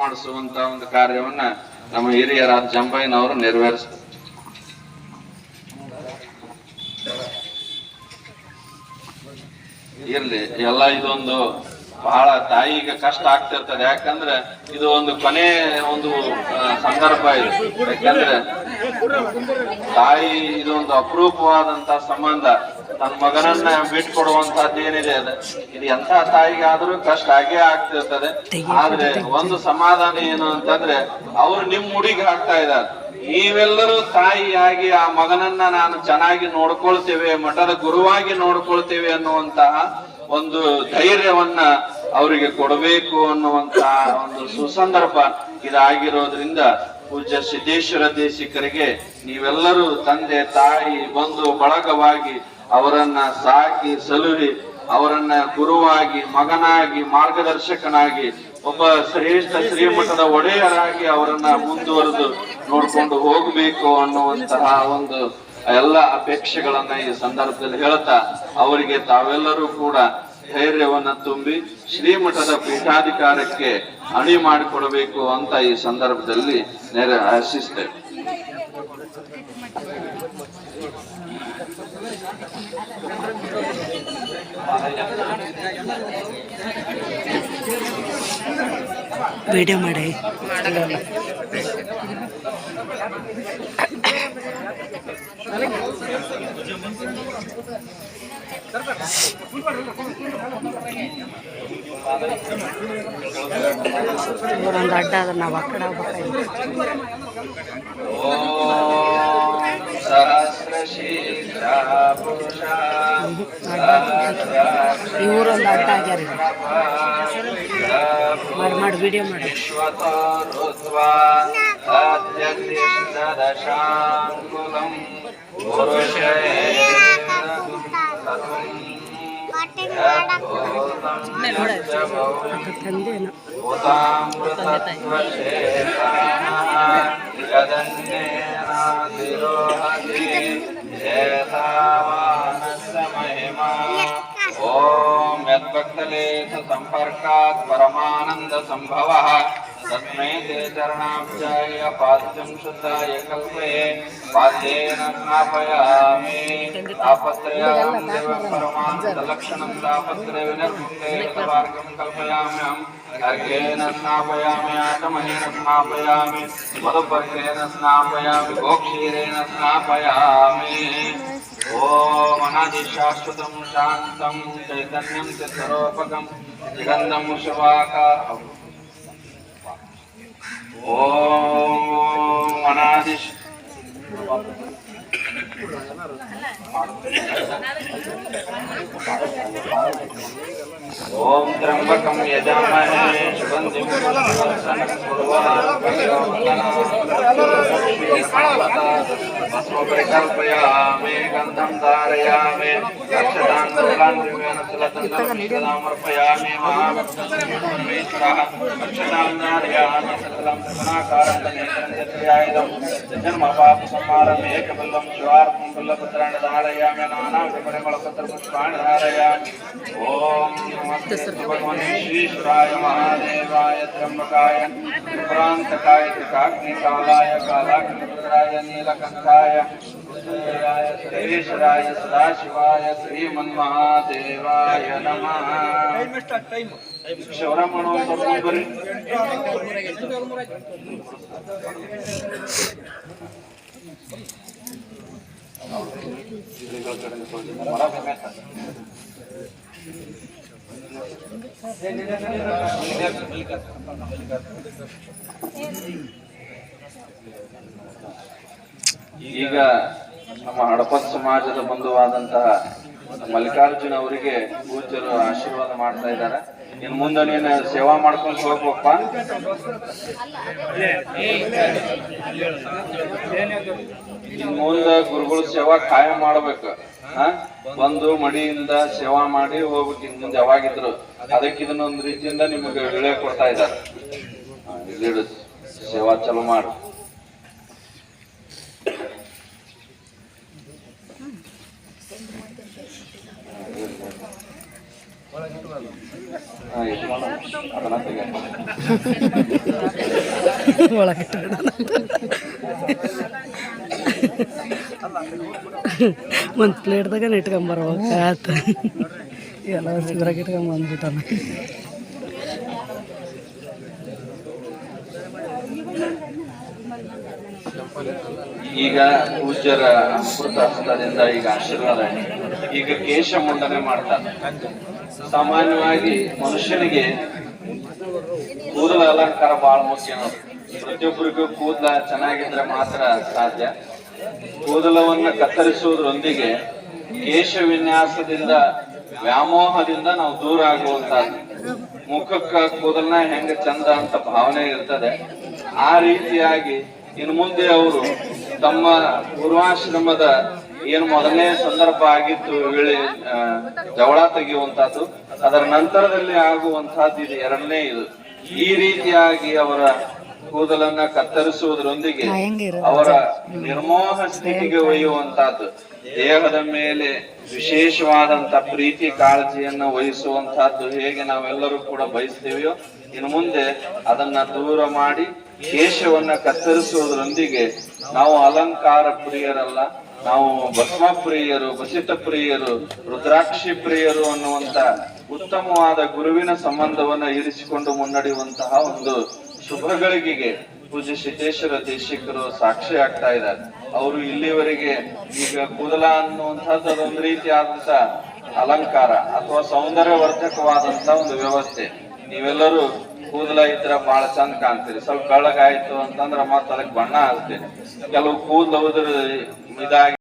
ಮಾಡಿಸುವಂತ ಒಂದು ಕಾರ್ಯವನ್ನ ನಮ್ಮ ಹಿರಿಯರಾದ ಜಂಬಯ್ಯನವರು ನೆರವೇರಿಸ್ತಾರೆ ಇರ್ಲಿ, ಎಲ್ಲ ಇದೊಂದು ಬಹಳ ತಾಯಿಗೆ ಕಷ್ಟ ಆಗ್ತಿರ್ತದೆ. ಯಾಕಂದ್ರೆ ಇದು ಒಂದು ಕೊನೆ ಒಂದು ಸಂದರ್ಭ ಇದು. ಯಾಕಂದ್ರೆ ತಾಯಿ ಇದೊಂದು ಅಪರೂಪವಾದಂತ ಸಂಬಂಧ. ತನ್ನ ಮಗನನ್ನ ಬಿಟ್ಕೊಡುವಂತಹದ್ದೇನಿದೆ ಅದು? ಇದು ಎಂತ ತಾಯಿಗಾದ್ರೂ ಕಷ್ಟ ಆಗೇ ಆಗ್ತಿರ್ತದೆ. ಆದ್ರೆ ಒಂದು ಸಮಾಧಾನ ಏನು ಅಂತಂದ್ರೆ, ಅವ್ರು ನಿಮ್ ಮುಡಿಗೆ ಹಾಕ್ತಾ ಇದ್ದಾರೆ. ನೀವೆಲ್ಲರೂ ತಾಯಿಯಾಗಿ ಆ ಮಗನನ್ನ ನಾನು ಚೆನ್ನಾಗಿ ನೋಡ್ಕೊಳ್ತೇವೆ, ಮಠದ ಗುರುವಾಗಿ ನೋಡ್ಕೊಳ್ತೇವೆ ಅನ್ನುವಂತಹ ಒಂದು ಧೈರ್ಯವನ್ನ ಅವರಿಗೆ ಕೊಡಬೇಕು ಅನ್ನುವಂತಹ ಒಂದು ಸುಸಂದರ್ಭ ಇದಾಗಿರೋದ್ರಿಂದ ಪೂಜ್ಯ ಸಿದ್ದೇಶ್ವರ ದೇಶಿಕರಿಗೆ ನೀವೆಲ್ಲರೂ ತಂದೆ ತಾಯಿ ಬಂಧು ಬಳಗವಾಗಿ ಅವರನ್ನ ಸಾಕಿ ಸಲುಹಿ ಅವರನ್ನ ಗುರುವಾಗಿ, ಮಗನಾಗಿ, ಮಾರ್ಗದರ್ಶಕನಾಗಿ, ಒಬ್ಬ ಶ್ರೇಷ್ಠ ಶ್ರೀಮಠದ ಒಡೆಯರಾಗಿ ಅವರನ್ನ ಮುಂದುವರೆದು ನೋಡ್ಕೊಂಡು ಹೋಗಬೇಕು ಅನ್ನುವಂತಹ ಒಂದು ಎಲ್ಲ ಅಪೇಕ್ಷೆಗಳನ್ನ ಈ ಸಂದರ್ಭದಲ್ಲಿ ಹೇಳ್ತಾ, ಅವರಿಗೆ ತಾವೆಲ್ಲರೂ ಕೂಡ ಧೈರ್ಯವನ್ನ ತುಂಬಿ ಶ್ರೀಮಠದ ಪೀಠಾಧಿಕಾರಕ್ಕೆ ಅಣಿ ಮಾಡಿಕೊಡಬೇಕು ಅಂತ ಈ ಸಂದರ್ಭದಲ್ಲಿ ನೆರೆ ಆಶಿಸ್ತೇವೆ. വീഡിയോ മാടേ ಇವರೊಂದು ಅಡ್ಡ ಅದ ನಾವು ಆ ಕಡೆ ಹೋಗ್ಬೇಕಾಗಿತ್ತು ಇವರೊಂದು ಅಡ್ಡ ಆಗ್ಯಾರ ಈಗ. ಮಾಡಿ ಮಾಡಿ ವಿಡಿಯೋ ಮಾಡಿ ಅದು ತಂದೆನ ಓಂ विवेक संपर्कात् परमानंद संभव तस्मे ते चरणाब्जाय पाद्यं शुद्धाय कल्पये, पाद्येन स्नापयामि तापत्रयां देवं परमानन्दलक्षणं तापत्रयविनिर्मुक्तेकमार्गं गोक्षीरेण स्नापयामि ఓం అనాదిశాశ్వతం శాంతం చైతన్యం చరోపకం గంధం శుభాకారం. ఓం అనాది Thank ओम त्र्यंबकम यजामहे सुगंधिम प्रकल्पयामे गंधम धारयामे जन्म पाप संहारम एकबलं शिवार्पं धारयामे नाना विपरिमलपत्र पुष्पाणि धारयामे। ओम ಪರಿಮಳಪತ್ರ ಪುಷ್ಪಾಣಿ ಧಾರಯಾಮಿ ಓಂ ನಮಸ್ತೆ ಭಗವನ್ ಶ್ರೀಶ್ವರಾಯ ಮಹಾದೇವಾಯ ತ್ರ್ಯಂಬಕಾಯ ತ್ರಿಪುರಾಂತಕಾಯ ತ್ರಿಕಾಗ್ನಿಕಾಲಾಯ ಕಾಲಾಗ್ನಿಪುತ್ರಾಯ ನೀಲಕಂಠಾಯ ರುದ್ರಾಯ ಸುರೇಶ್ವರಾಯ ಸದಾಶಿವಾಯ ಶ್ರೀಮನ್ಮಹಾದೇವಾಯ ನಮಃ ಶಿವರಾಮಣ್ಣ ಬರ್ರಿ ಬರ್ರಿ ಈಗ ನಮ್ಮ ಹಡಪ ಸಮಾಜದ ಬಂಧುವಾದಂತಹ ಮಲ್ಲಿಕಾರ್ಜುನ ಅವರಿಗೆ ಪೂಜ್ಯರು ಆಶೀರ್ವಾದ ಮಾಡ್ತಾ ಇದ್ದಾರೆ. ಇನ್ ಮುಂದೆ ನೀನು ಸೇವಾ ಮಾಡ್ಕೊಂಡು ಹೋಗ್ಬೇಕಪ್ಪ. ಮುಂದ ಗುರುಗಳ ಸೇವಾ ಕಾಯ ಮಾಡ್ಬೇಕು. ಬಂದು ಮಡಿಯಿಂದ ಸೇವಾ ಮಾಡಿ ಹೋಗ್ಬೇಕು ಇನ್ ಮುಂದೆ ಯಾವಾಗಿದ್ರು. ಅದಕ್ಕೆ ಇದನ್ನೊಂದು ರೀತಿಯಿಂದ ನಿಮಗೆ ವಿಳೆ ಕೊಡ್ತಾ ಇದ್ದಾರೆ. ಸೇವಾ ಚಲೋ ಮಾಡು ಹಾ, ಇದು ಮಾಡು. ಅದನ್ನ ತೆಗೆ. ಒಳಗಿಟ್ಟು ಒಂದು ಪ್ಲೇಟ್ದಾಗ ಇಟ್ಕೊಂಬರ್ಬೇಕು ಆತ ಎಲ್ಲ ಸಿದ್ರಾಗ ಇಟ್ಕೊಂಡ್ ಬಂದ್ಬಿಟ್ಟಾನ. ಈಗ ಪೂಜ್ಯರ ಅಮೃತ ಹಸ್ತದಿಂದ ಈಗ ಆಶೀರ್ವಾದ ಈಗ ಕೇಶ ಮುಂಡನೆ ಮಾಡ್ತಾರೆ. ಸಾಮಾನ್ಯವಾಗಿ ಮನುಷ್ಯನಿಗೆ ಕೂದಲ ಅಲಂಕಾರ ಬಹಳ ಮುಖ್ಯ. ಪ್ರತಿಯೊಬ್ಬರಿಗೂ ಕೂದಲ ಚೆನ್ನಾಗಿದ್ರೆ ಮಾತ್ರ ಸಾಧ್ಯ. ಕೂದಲವನ್ನು ಕತ್ತರಿಸುವುದರೊಂದಿಗೆ ಕೇಶ ವಿನ್ಯಾಸದಿಂದ ವ್ಯಾಮೋಹದಿಂದ ನಾವು ದೂರ ಆಗುವಂತ ಮುಖಕ್ಕ ಕೂದಲನ್ನ ಹೆಂಗ ಚಂದ ಅಂತ ಭಾವನೆ ಇರ್ತದೆ. ಆ ರೀತಿಯಾಗಿ ಇನ್ನು ಮುಂದೆ ಅವರು ತಮ್ಮ ಪೂರ್ವಾಶ್ರಮದ ಏನು ಮೊದಲನೇ ಸಂದರ್ಭ ಆಗಿತ್ತು ವೇಳೆ ಜವಳ ತೆಗೆಯುವಂತಹದ್ದು ಅದರ ನಂತರದಲ್ಲಿ ಆಗುವಂತಹದ್ದು ಇದು ಎರಡನೇ ಇದು. ಈ ರೀತಿಯಾಗಿ ಅವರ ಕೂದಲನ್ನ ಕತ್ತರಿಸುವುದರೊಂದಿಗೆ ಅವರ ನಿರ್ಮೋಹ ಸ್ಥಿತಿಗೆ ಒಯ್ಯುವಂತಹದ್ದು ದೇಹದ ಮೇಲೆ ವಿಶೇಷವಾದಂತ ಪ್ರೀತಿ ಕಾಳಜಿಯನ್ನ ವಹಿಸುವಂತಹದ್ದು ಹೇಗೆ ನಾವೆಲ್ಲರೂ ಕೂಡ ಬಯಸ್ತೇವೆಯೋ ಇನ್ನು ಮುಂದೆ ಅದನ್ನ ದೂರ ಮಾಡಿ ಕೇಶವನ್ನ ಕತ್ತರಿಸುವುದರೊಂದಿಗೆ ನಾವು ಅಲಂಕಾರ ಪ್ರಿಯರಲ್ಲ, ನಾವು ಭಸ್ಮ ಪ್ರಿಯರು ಬಸಿತ ಪ್ರಿಯರು, ರುದ್ರಾಕ್ಷಿ ಪ್ರಿಯರು ಅನ್ನುವಂತ ಉತ್ತಮವಾದ ಗುರುವಿನ ಸಂಬಂಧವನ್ನ ಇರಿಸಿಕೊಂಡು ಮುನ್ನಡೆಯುವಂತಹ ಒಂದು ಶುಭಗಳಿಗೆಗೆ ಪೂಜ್ಯ ಸಿದ್ದೇಶ್ವರ ದೇಶಿಕರು ಸಾಕ್ಷಿ ಆಗ್ತಾ ಇದ್ದಾರೆ. ಅವರು ಇಲ್ಲಿವರೆಗೆ ಈಗ ಕೂದಲ ಅನ್ನುವಂಥದ್ದು ಅದೊಂದು ರೀತಿಯಾದಂತ ಅಲಂಕಾರ ಅಥವಾ ಸೌಂದರ್ಯವರ್ಧಕವಾದಂತ ಒಂದು ವ್ಯವಸ್ಥೆ. ನೀವೆಲ್ಲರೂ ಕೂದಲ ಇದ್ರ ಬಹಳ ಚಂದ ಕಾಣ್ತೀರಿ. ಸ್ವಲ್ಪ ಬೆಳಗಾಯ್ತು ಅಂತಂದ್ರ ಮತ್ತ ಅದಕ್ಕೆ ಬಣ್ಣ ಹಾಕ್ತೀನಿ. ಕೆಲವು ಕೂದಲು ಇದಾಗಿ